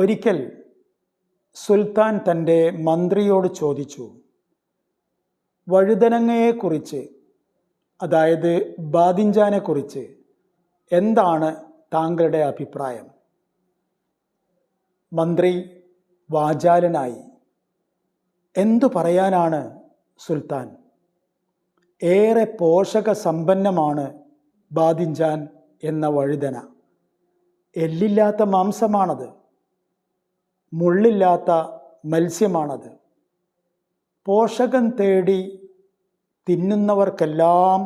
ഒരിക്കൽ സുൽത്താൻ തന്റെ മന്ത്രിയോട് ചോദിച്ചു വഴുതനങ്ങയെക്കുറിച്ച് അതായത് ബാദിഞ്ചാനെക്കുറിച്ച് എന്താണ് താങ്കളുടെ അഭിപ്രായം? മന്ത്രി വാചാലനായി എന്തു പറയാനാണ് സുൽത്താൻ? ഏറെ പോഷക സമ്പന്നമാണ് ബാദിഞ്ചാൻ എന്ന വഴുതന. എല്ലില്ലാത്ത മാംസമാണത്. മുള്ളില്ലാത്ത മത്സ്യമാണത്. പോഷകം തേടി തിന്നുന്നവർക്കെല്ലാം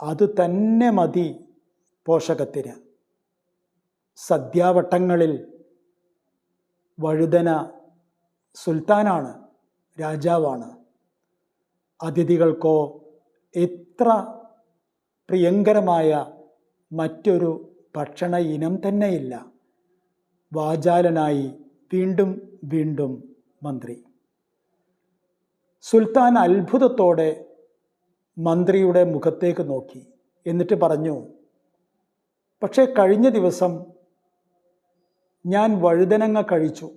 അത് തന്നെ മതി പോഷകത്തിന്. സദ്യാവട്ടങ്ങളിൽ വഴുതന സുൽത്താനാണ് രാജാവാണ്. അതിഥികൾക്കോ എത്ര പ്രിയങ്കരമായ മറ്റൊരു ഭക്ഷണ ഇനം തന്നെയില്ല. വാചാലനായി വീണ്ടും വീണ്ടും മന്ത്രി. സുൽത്താൻ അത്ഭുതത്തോടെ മന്ത്രിയുടെ മുഖത്തേക്ക് നോക്കി. എന്നിട്ട് പറഞ്ഞു പക്ഷേ കഴിഞ്ഞ ദിവസം ഞാൻ വഴുതനങ്ങ കഴിച്ചു.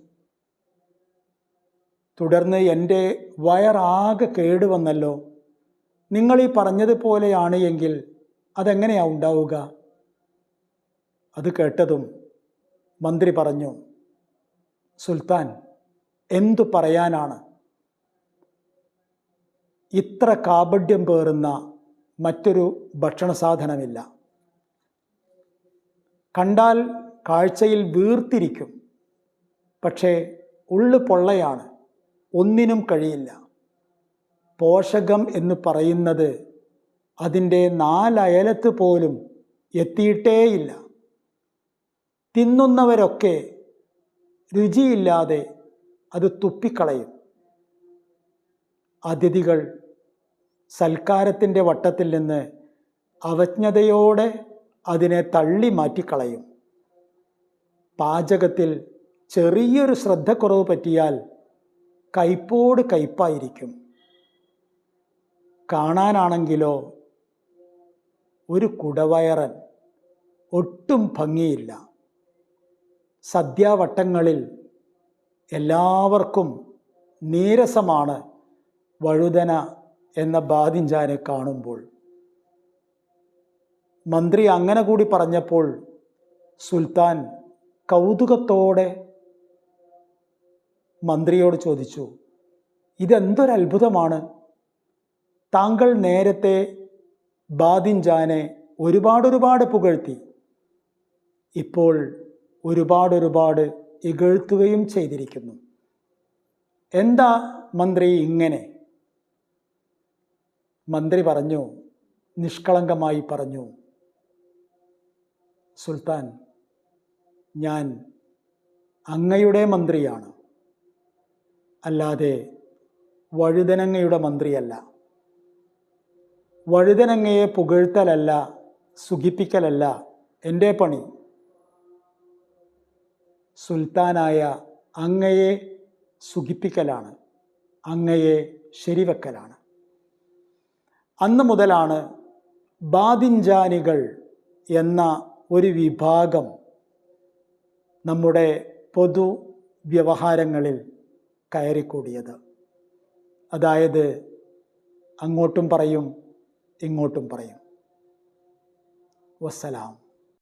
തുടർന്ന് എന്റെ വയറാകെ കേടുവന്നല്ലോ നിങ്ങൾ ഈ പറഞ്ഞതുപോലെയാണ് എങ്കിൽ അതെങ്ങനെയാ ഉണ്ടാവുക? അത് കേട്ടതും മന്ത്രി പറഞ്ഞു സുൽത്താൻ എന്തു പറയാനാണ്? ഇത്ര കാപഡ്യം പേറുന്ന മറ്റൊരു ഭക്ഷണ സാധനമില്ല. കണ്ടാൽ കാഴ്ചയിൽ വീർത്തിരിക്കും. പക്ഷേ ഉള്ളു പൊള്ളയാണ് ഒന്നിനും കഴിയില്ല. പോഷകം എന്ന് പറയുന്നത് അതിന്റെ നാലയലത്ത് പോലും എത്തിയിട്ടേയില്ല. തിന്നുന്നവരൊക്കെ രുചിയില്ലാതെ അത് തുപ്പിക്കളയും. അതിഥികൾ സൽക്കാരത്തിന്റെ വട്ടത്തിൽ നിന്ന് അവജ്ഞതയോടെ അതിനെ തള്ളി മാറ്റിക്കളയും. പാചകത്തിൽ ചെറിയൊരു ശ്രദ്ധക്കുറവ് പറ്റിയാൽ കയ്പോട് കയ്പായിരിക്കും. കാണാനാണെങ്കിലോ ഒരു കുടവയറൻ ഒട്ടും ഭംഗിയില്ല. സദ്യാവട്ടങ്ങളിൽ എല്ലാവർക്കും നീരസമാണ് വഴുതന എന്ന ബാദിഞ്ചാനെ കാണുമ്പോൾ. മന്ത്രി അങ്ങനെ കൂടി പറഞ്ഞപ്പോൾ സുൽത്താൻ കൗതുകത്തോടെ മന്ത്രിയോട് ചോദിച്ചു ഇതെന്തൊരത്ഭുതമാണ്? താങ്കൾ നേരത്തെ ബാദിൻജാനെ ഒരുപാടൊരുപാട് ഒരുപാട് പുകഴ്ത്തി. ഇപ്പോൾ ഒരുപാട് ഒരുപാട് ഇകഴ്ത്തുകയും ചെയ്തിരിക്കുന്നു. എന്താ മന്ത്രി ഇങ്ങനെ? മന്ത്രി പറഞ്ഞു നിഷ്കളങ്കമായി പറഞ്ഞു സുൽത്താൻ ഞാൻ അങ്ങയുടെ മന്ത്രിയാണ്. അല്ലാതെ വഴുതനങ്ങയുടെ മന്ത്രിയല്ല. വഴുതനങ്ങയെ പുകഴ്ത്തലല്ല സുഖിപ്പിക്കലല്ല എന്റെ പണി. സുൽത്താനായ അങ്ങയെ സുഖിപ്പിക്കലാണ് അങ്ങയെ ശരിവെക്കലാണ്. അന്ന് മുതലാണ് ബാദിൻജാനികൾ എന്ന ഒരു വിഭാഗം നമ്മുടെ പൊതു വ്യവഹാരങ്ങളിൽ കയറിക്കൂടിയത്. അതായത് അങ്ങോട്ടും പറയും ഇങ്ങോട്ടും പറയും. വസ്സലാം.